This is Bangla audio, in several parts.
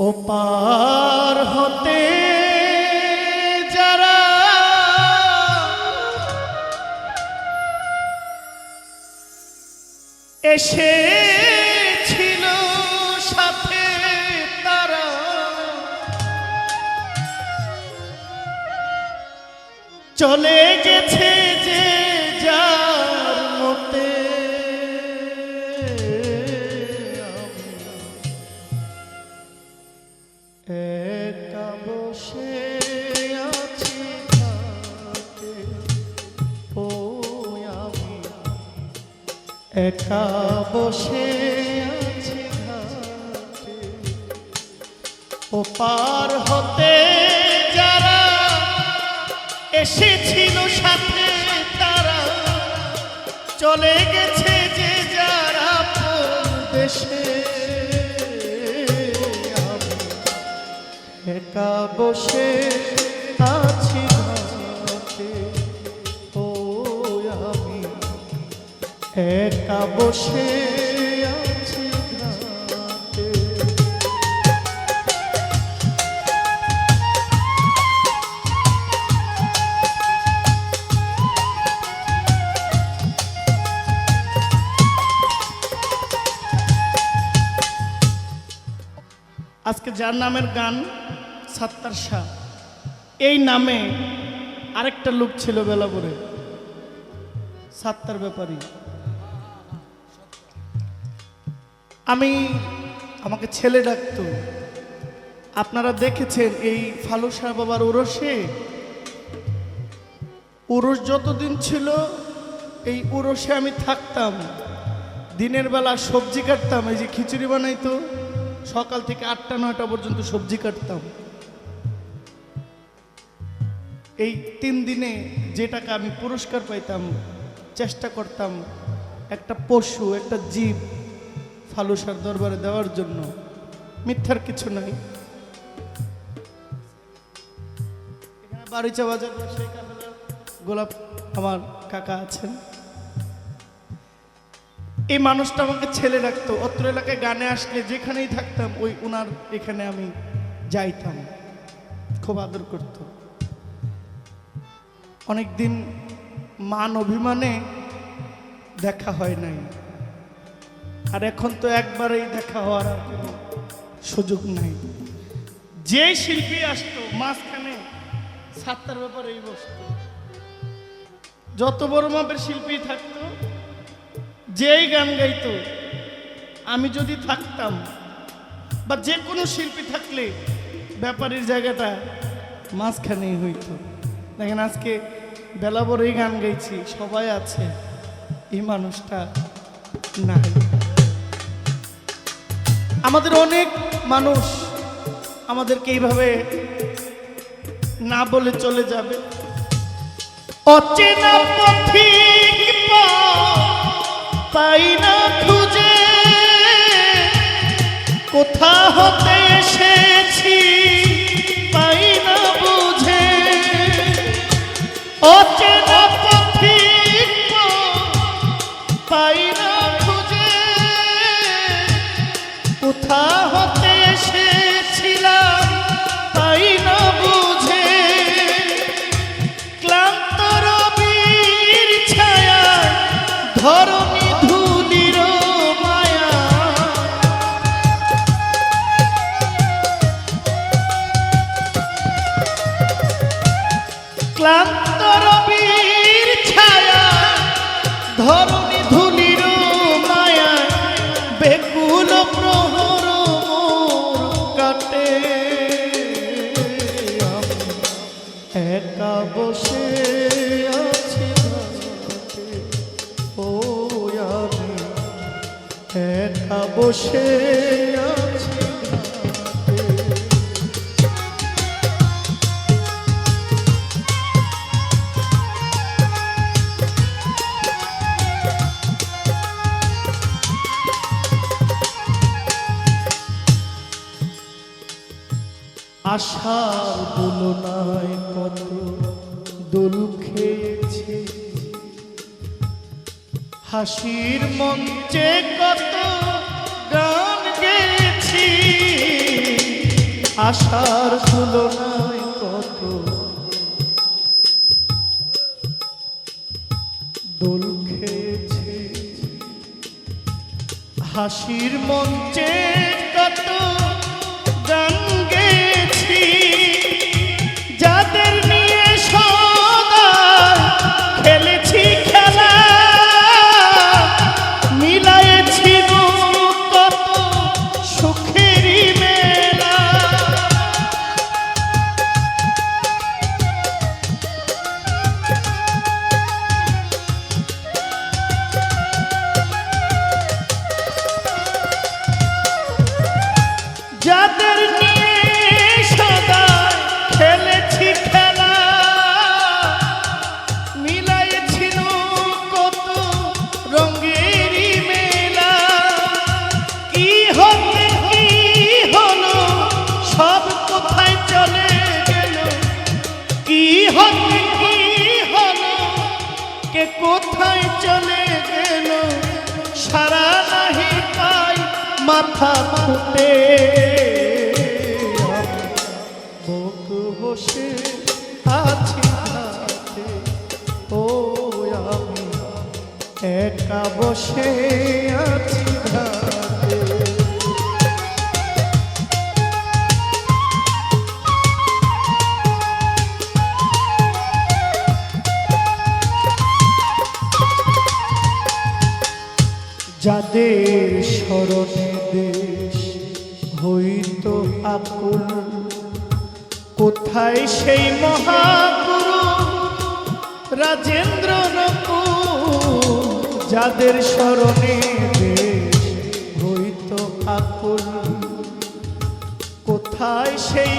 ওপার হতে যারা এসেছিল সাথে তারা চলে গেছে যে যার মতে। একা বসে আছি ঘাটে, ও পার হতে যারা এসেছিল সাথে তারা চলে গেছে যে যারা দেশে। একা বসে একা বসে আজকে যার নামের গান? সাত্তার শাহ। এই নামে আরেকটা লোক ছিল বেলা বেলাপুরে। সাত্তার ব্যাপারী। আমি আমাকে ছেলে ডাকতো। আপনারা দেখেছেন এই ফালু শাহ বাবার উরসে? উরস যতদিন ছিল, এই উরসে আমি থাকতাম। দিনের বেলা সবজি কাটতাম, এই যে খিচুড়ি বানাইতো, সকাল থেকে আটটা, নয়টা পর্যন্ত সবজি কাটতাম। এই তিন দিনে যে টাকা আমি পুরস্কার পাইতাম, চেষ্টা করতাম, একটা পশু, একটা জীব ফালুসার দরবারে দেওয়ার জন্য। মিথ্যার কিছু নাই। এখানে বাড়িচা বাজার গোলাপ আমার কাকা আছেন। এই মানুষটা আমাকে ছেলে রাখতো। অত্র এলাকায় গানে আসলে যেখানেই থাকতাম, ওই উনার এখানে আমি যাইতাম। খুব আদর করত। অনেকদিন মান অভিমানে দেখা হয় নাই। আর এখন তো একবারেই দেখা হওয়ার কোনো সুযোগ নাই। যে শিল্পী আসতো মাঝখানে, সাতটার ব্যাপারে এই বসতো। যত বড় মাপের শিল্পী থাকতো, যেই গান গাইতো, আমি যদি থাকতাম, বা যে কোনো শিল্পী থাকলে, ব্যাপারীর জায়গাটা মাঝখানেই হইতো। দেখেন আজকে বেলা বড়ই গান গাইছি, সবাই আছে, এই মানুষটা নাই। আমাদের অনেক মানুষ আমাদেরকে এইভাবে না বলে চলে যাবে। অচেনা পথিক পথ পাই না খুঁজে। কোথা হতে এসেছি ক্লান্ত রবির ছায়া। ধরণী ধুলির মায়া বেকুল প্রহর কাটে। একা বসে ও একা বসে আশার দুলনায় কত দোল খেয়েছি। হাসির মঞ্চে কত গান গেয়েছি। আশার তুলনায় কত দোল খেয়েছে। হাসির মঞ্চে কত যাদের নিয়ে সদা খেলেছি খেলা, মিলাইছিল কত রঙেরই মেলা। হলো, সব কোথায় চলে হলো কোথায় চলে গেল? সারা নাহি পাই মাথা ফুটে। একা বসে আছি যাদের স্মরণে দেশ হইত আকুল কোথায় সেই মহাগুরু রাজেন্দ্র যাদের স্মরণে হইত আকুল কোথায় সেই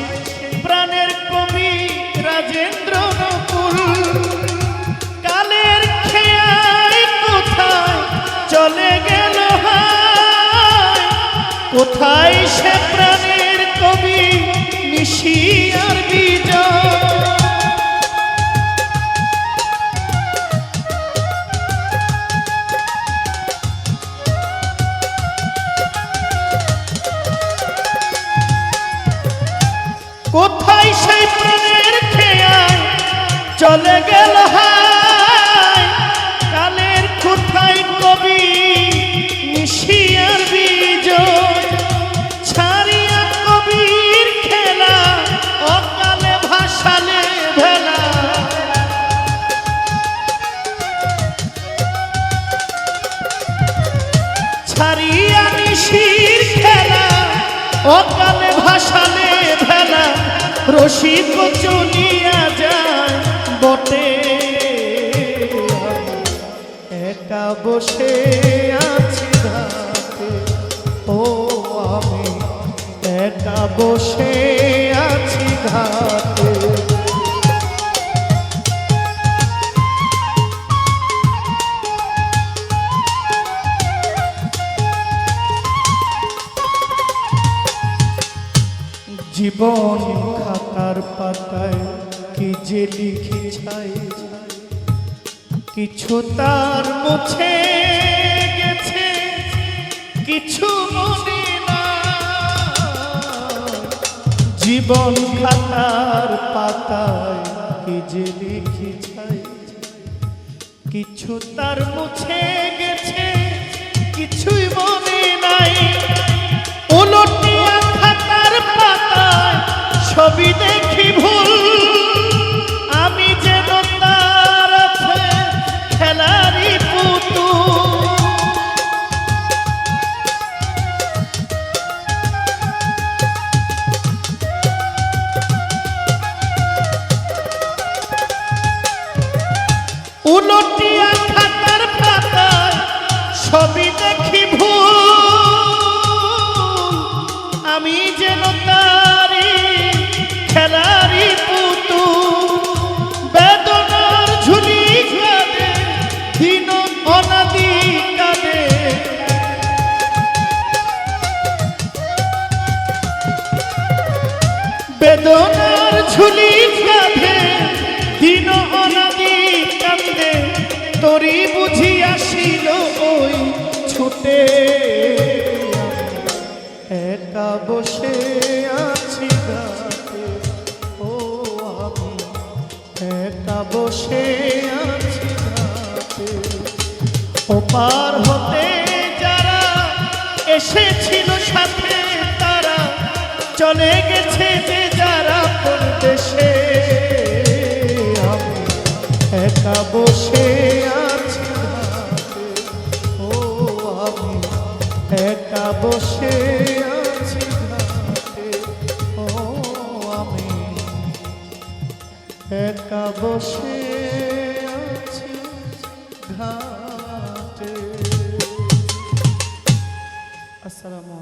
প্রাণের কবি রাজেন্দ্র নকুল? কালের খেয়াই কোথায় চলে গেল কোথায় সে প্রাণের কবি নিশিয়ার বিজয় চলিয়া যায় বটে। একা বসে আছি ও আমি একা বসে আছি জীবন খাতার পাতায় কি যে লিখি ছাই? কিছু তার মুছে গেছে, কিছু মনে জীবন খাতার পাতায় কি যে লিখি ছাই? কিছু তার মুছে গেছে, কিছুই মনে ছবি দেখি বেদনার ঝুলি কাঁধে, দিন অনাদি কান্দে তরি বুঝি আসিল ওই ছুটে। একা বসে আছি ও আমি একা বসে আছি গাতে ও পার হতে যারা এসেছিল সাথে তারা, চলে গেছে যে যারা আমি একা বসে আছি ও আমি একা বসে আছি ও আমি একা বসে আছি আসসালামু